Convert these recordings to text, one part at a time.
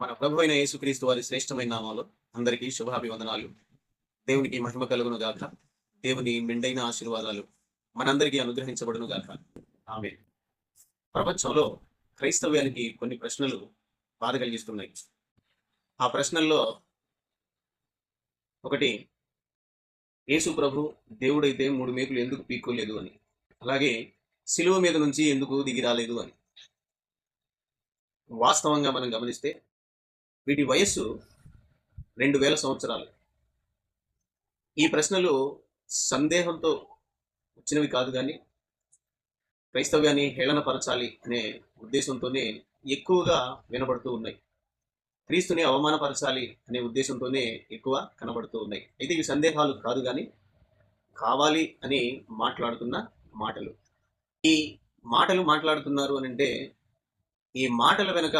మన ప్రభు అయిన యేసుక్రీస్తు వారి శ్రేష్టమైన నామాలు అందరికీ శుభాభివందనాలు. దేవునికి మహిమ కలుగును గాక దేవుని మెండైన ఆశీర్వాదాలు మనందరికీ అనుగ్రహించబడును గాక ఆమె ప్రపంచంలో క్రైస్తవ్యానికి కొన్ని ప్రశ్నలు బాధ కలిగిస్తున్నాయి. ఆ ప్రశ్నల్లో ఒకటి యేసు ప్రభు దేవుడైతే మూడు మేకులు ఎందుకు పీక్కోలేదు అని? అలాగే శిలువ మీద నుంచి ఎందుకు దిగి రాలేదు అని? వాస్తవంగా మనం గమనిస్తే వీటి వయస్సు రెండు వేల సంవత్సరాలు. ఈ ప్రశ్నలు సందేహంతో వచ్చినవి కాదు కానీ క్రైస్తవ్యాన్ని హేళనపరచాలి అనే ఉద్దేశంతోనే ఎక్కువగా వినబడుతూ ఉన్నాయి. క్రీస్తుని అవమానపరచాలి అనే ఉద్దేశంతోనే ఎక్కువ కనబడుతూ ఉన్నాయి. అయితే ఇవి సందేహాలు కాదు కానీ కావాలి అని మాట్లాడుతున్న మాటలు. ఈ మాటలు మాట్లాడుతున్నారు అని అంటే ఈ మాటల వెనుక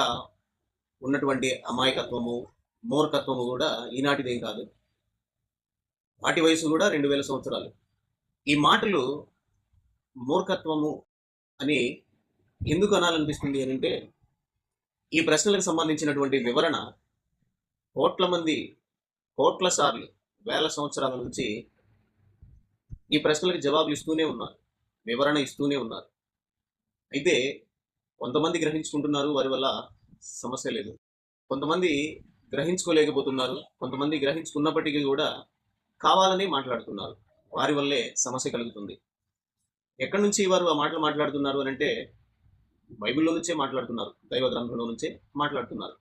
ఉన్నటువంటి అమాయకత్వము మూర్ఖత్వము కూడా ఈనాటిదేం కాదు. వాటి వయసు కూడా రెండు వేల సంవత్సరాలు. ఈ మాటలు మూర్ఖత్వము అని ఎందుకు అనాలనిపిస్తుంది అని అంటే ఈ ప్రశ్నలకు సంబంధించినటువంటి వివరణ కోట్ల మంది కోట్ల సార్లు వేల సంవత్సరాల నుంచి ఈ ప్రశ్నలకు జవాబులు ఇస్తూనే ఉన్నారు వివరణ ఇస్తూనే ఉన్నారు. అయితే కొంతమంది గ్రహించుకుంటున్నారు వారి వల్ల సమస్య లేదు. కొంతమంది గ్రహించుకోలేకపోతున్నారు. కొంతమంది గ్రహించుకున్నప్పటికీ కూడా కావాలని మాట్లాడుతున్నారు. వారి వల్లే సమస్య కలుగుతుంది. ఎక్కడి నుంచి వారు ఆ మాటలు మాట్లాడుతున్నారు అని అంటే బైబిల్లో నుంచే మాట్లాడుతున్నారు. దైవ గ్రంథంలో నుంచే మాట్లాడుతున్నారు.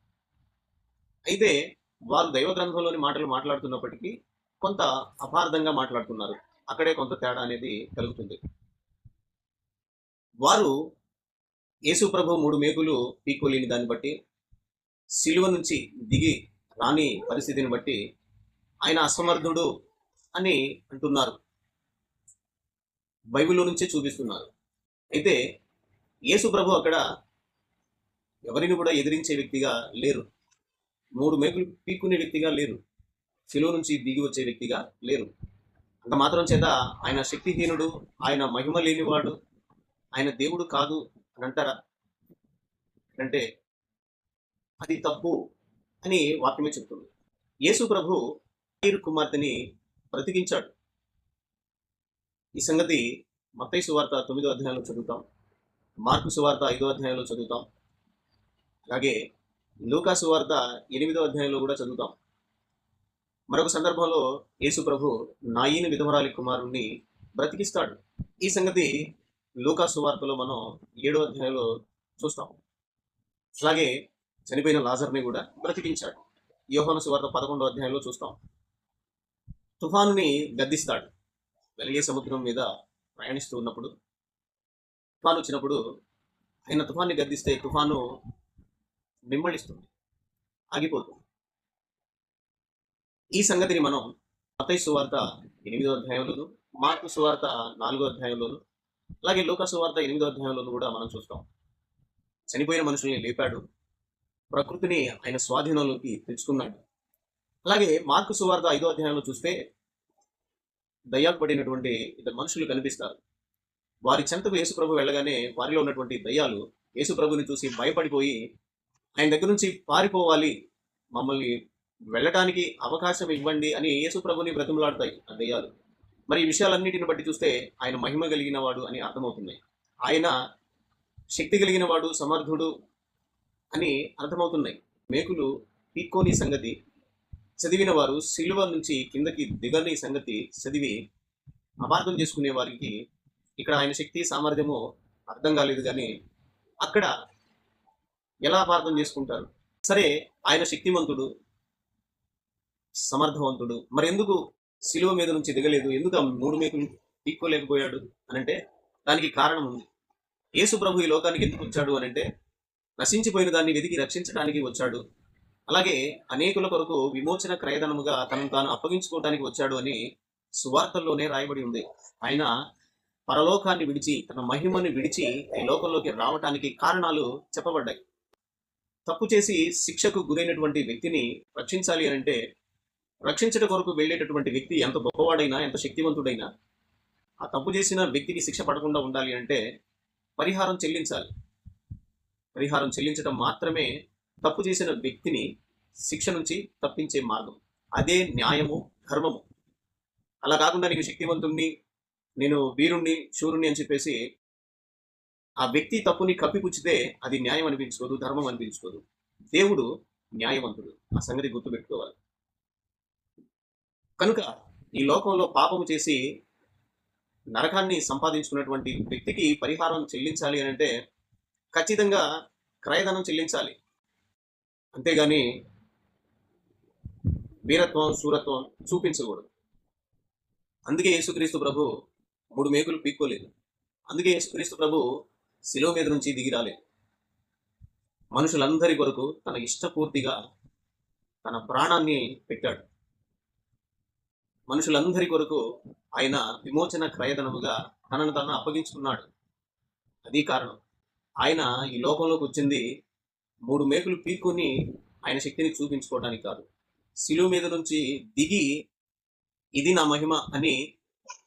అయితే వారు దైవ గ్రంథంలోని మాటలు మాట్లాడుతున్నప్పటికీ కొంత అపార్థంగా మాట్లాడుతున్నారు. అక్కడే కొంత తేడా అనేది కలుగుతుంది. వారు యేసు ప్రభు మూడు మేకులు పీక్కోలేని దాన్ని బట్టి శిలువ నుంచి దిగి రాని పరిస్థితిని బట్టి ఆయన అసమర్థుడు అని అంటున్నారు. బైబిల్లో నుంచే చూపిస్తున్నారు. అయితే యేసు ప్రభు అక్కడ ఎవరిని కూడా ఎదిరించే వ్యక్తిగా లేరు. మూడు మేకులు పీక్కునే వ్యక్తిగా లేరు. శిలువ నుంచి దిగి వచ్చే వ్యక్తిగా లేరు. అంత మాత్రం చేత ఆయన శక్తిహీనుడు ఆయన మహిమ లేనివాడు ఆయన దేవుడు కాదు అని అంటారా అంటే అది తప్పు అని వాక్యమే చెప్తుంది యేసు ప్రభు తీరు కుమార్తెని బ్రతికించాడు. ఈ సంగతి మత్తయి సువార్త తొమ్మిదో అధ్యాయంలో చదువుతాం. మార్కు సువార్త ఐదో అధ్యాయంలో చదువుతాం. అలాగే లూకా సువార్త ఎనిమిదో అధ్యాయంలో కూడా చదువుతాం. మరొక సందర్భంలో యేసు ప్రభు నాయిని విధవరాలి కుమారుణ్ణి బ్రతికిస్తాడు. ఈ సంగతి లూకా సువార్తలో మనం ఏడో అధ్యాయంలో చూస్తాం. అలాగే చనిపోయిన లాజర్ని కూడా బ్రతికించాడు. యోహన సువార్త పదకొండో అధ్యాయంలో చూస్తాం. తుఫాన్ని గద్దిస్తాడు. వెలిగే సముద్రం మీద ప్రయాణిస్తూ ఉన్నప్పుడు తుఫాను వచ్చినప్పుడు ఆయన తుఫాన్ని గద్దిస్తే తుఫాను నిమ్మళిస్తుంది ఆగిపోతుంది. ఈ సంగతిని మనం మతై సువార్త ఎనిమిదో అధ్యాయంలోను మార్కు సువార్త నాలుగో అధ్యాయంలోను అలాగే లోకసువార్త ఎనిమిదో అధ్యాయంలోను కూడా మనం చూస్తాం. చనిపోయిన మనుషుల్ని లేపాడు. ప్రకృతిని ఆయన స్వాధీనంలోకి తెచ్చుకున్నాడు. అలాగే మార్కు సువార్త ఐదో అధ్యాయంలో చూస్తే దయ్యాకు పడినటువంటి ఇద్దరు మనుషులు కనిపిస్తారు. వారి చెంతకు యేసుప్రభు వెళ్ళగానే వారిలో ఉన్నటువంటి దయ్యాలు యేసుప్రభుని చూసి భయపడిపోయి ఆయన దగ్గర నుంచి పారిపోవాలి. మమ్మల్ని వెళ్ళటానికి అవకాశం ఇవ్వండి అని యేసుప్రభుని బ్రతిమలాడతాయి ఆ దయ్యాలు. మరి ఈ విషయాలన్నిటిని బట్టి చూస్తే ఆయన మహిమ కలిగిన వాడు అని అర్థమవుతుంది ఆయన శక్తి కలిగిన వాడు సమర్థుడు అని అర్థమవుతున్నాయి. మేకులు పీక్కోని సంగతి చదివిన వారు సిలువ నుంచి కిందకి దిగని సంగతి చదివి అపార్థం చేసుకునే వారికి ఇక్కడ ఆయన శక్తి సామర్థ్యము అర్థం కాలేదు కానీ అక్కడ ఎలా అపార్థం చేసుకుంటారు? సరే ఆయన శక్తివంతుడు సమర్థవంతుడు. మరి ఎందుకు సిలువ మీద నుంచి దిగలేదు. ఎందుకు ఆ మూడు మేకులు తీక్కోలేకపోయాడు అని అంటే దానికి కారణం ఉంది. యేసు ప్రభు ఈ లోకానికి ఎందుకు వచ్చాడు అని అంటే నశించిపోయిన దాన్ని వెతికి రక్షించడానికి వచ్చాడు. అలాగే అనేకుల కొరకు విమోచన క్రయధనముగా తనను తాను అప్పగించుకోవడానికి వచ్చాడు అని సువార్తల్లోనే రాయబడి ఉంది. ఆయన పరలోకాన్ని విడిచి తన మహిమని విడిచి ఈ లోకంలోకి రావటానికి కారణాలు చెప్పబడ్డాయి. తప్పు చేసి శిక్షకు గురైనటువంటి వ్యక్తిని రక్షించాలి అని అంటే రక్షించట కొరకు వెళ్ళేటటువంటి వ్యక్తి ఎంత గొప్పవాడైనా ఎంత శక్తివంతుడైనా ఆ తప్పు చేసిన వ్యక్తికి శిక్ష పడకుండా ఉండాలి అంటే పరిహారం చెల్లించాలి. పరిహారం చెల్లించడం మాత్రమే తప్పు చేసిన వ్యక్తిని శిక్ష నుంచి తప్పించే మార్గం. అదే న్యాయము ధర్మము. అలా కాకుండా నీకు శక్తివంతుణ్ణి నేను వీరుణ్ణి శూరుణ్ణి అని చెప్పేసి ఆ వ్యక్తి తప్పుని కప్పిపుచ్చితే అది న్యాయం అనిపించుకోదు ధర్మం అనిపించుకోదు. దేవుడు న్యాయవంతుడు. ఆ సంగతి గుర్తుపెట్టుకోవాలి. కనుక ఈ లోకంలో పాపము చేసి నరకాన్ని సంపాదించుకున్నటువంటి వ్యక్తికి పరిహారం చెల్లించాలి అని అంటే ఖచ్చితంగా క్రయధనం చెల్లించాలి. అంతేగాని వీరత్వం శూరత్వం చూపించకూడదు. అందుకే యేసుక్రీస్తు ప్రభు మూడు మేకులు పీక్కోలేదు. అందుకే యేసుక్రీస్తు ప్రభు శిలో మీద నుంచి దిగి రాలేదు. మనుషులందరి కొరకు తన ఇష్టపూర్తిగా తన ప్రాణాన్ని పెట్టాడు. మనుషులందరి కొరకు ఆయన విమోచన క్రయధనముగా తనను తాను అప్పగించుకున్నాడు. అది కారణం. ఆయన ఈ లోకంలోకి వచ్చింది మూడు మేకులు పీక్కుని ఆయన శక్తిని చూపించుకోవడానికి కాదు. శిలువ మీద నుంచి దిగి ఇది నా మహిమ అని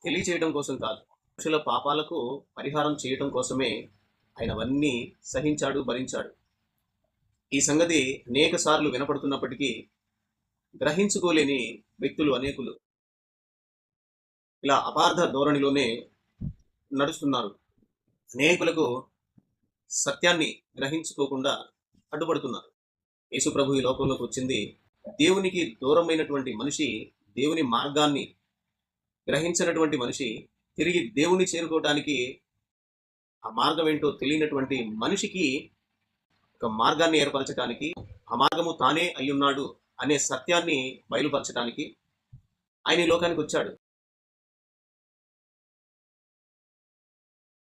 తెలియచేయడం కోసం కాదు. మనుషుల పాపాలకు పరిహారం చేయడం కోసమే ఆయన అవన్నీ సహించాడు భరించాడు. ఈ సంగతి అనేక సార్లు వినపడుతున్నప్పటికీ గ్రహించుకోలేని వ్యక్తులు అనేకులు. ఇలా అపార్థ ధోరణిలోనే నడుస్తున్నారు. అనేకులకు సత్యాన్ని గ్రహించుకోకుండా అడ్డుపడుతున్నారు. యేసు ప్రభు ఈ లోకంలోకి వచ్చింది. దేవునికి దూరమైనటువంటి మనిషి దేవుని మార్గాన్ని గ్రహించినటువంటి మనిషి తిరిగి దేవుని చేరుకోవటానికి ఆ మార్గం ఏంటో తెలియనటువంటి మనిషికి ఒక మార్గాన్ని ఏర్పరచడానికి ఆ మార్గము తానే అయ్యున్నాడు అనే సత్యాన్ని బయలుపరచడానికి ఆయన ఈ లోకానికి వచ్చాడు.